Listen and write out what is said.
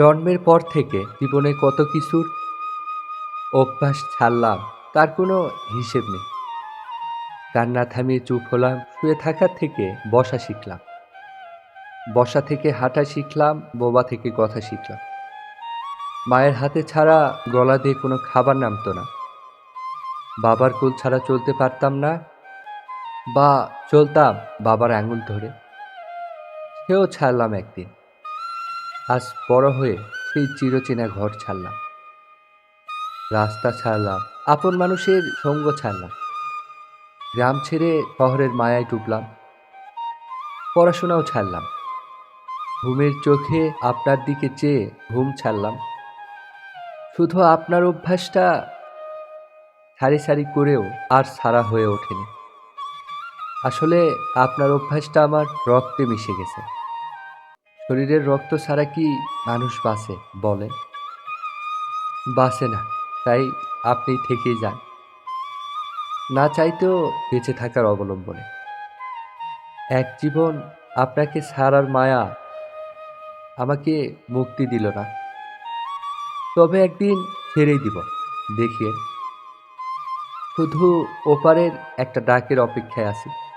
জন্মের পর থেকে জীবনে কত কিছুর অভ্যাস ছাড়লাম, তার কোনো হিসেব নেই। কান্না থামিয়ে চুপ হলাম, শুয়ে থাকার থেকে বসা শিখলাম। বসা থেকে হাঁটা শিখলাম, বোবা থেকে কথা শিখলাম। মায়ের হাতে ছাড়া গলা দিয়ে কোনো খাবার নামতো না। বাবার কোল ছাড়া চলতে পারতাম না বা চলতাম বাবার আঙুল ধরে। সেও ছাড়লাম একদিন। আজ বড় হয়ে সেই চিরচেনা ঘর ছাড়লাম। রাস্তা ছাড়লাম, আপন মানুষের সঙ্গ ছাড়লাম। গ্রাম ছেড়ে শহরের মায়ায় ডুবলাম। পড়াশোনাও ছাড়লাম। ঘুমের চোখে আপনার দিকে চেয়ে ঘুম ছাড়লাম। শুধু আপনার অভ্যাসটা সারি সারি করেও আর সারা হয়ে ওঠেনি। আসলে আপনার অভ্যাসটা আমার রক্তে মিশে গেছে। শরীরের রক্ত ছাড়া কি মানুষ বাঁচে? বলেন বাঁচে না, তাই আপনি থেকেই যান। না চাইতেও বেঁচে থাকার অবলম্বনে। এক জীবন আপনাকে ছাড়ার মায়া আমাকে মুক্তি দিল না। তবে একদিন ছেড়েই দিব, দেখিয়ে। শুধু ওপারের একটা ডাকের অপেক্ষায় আছি।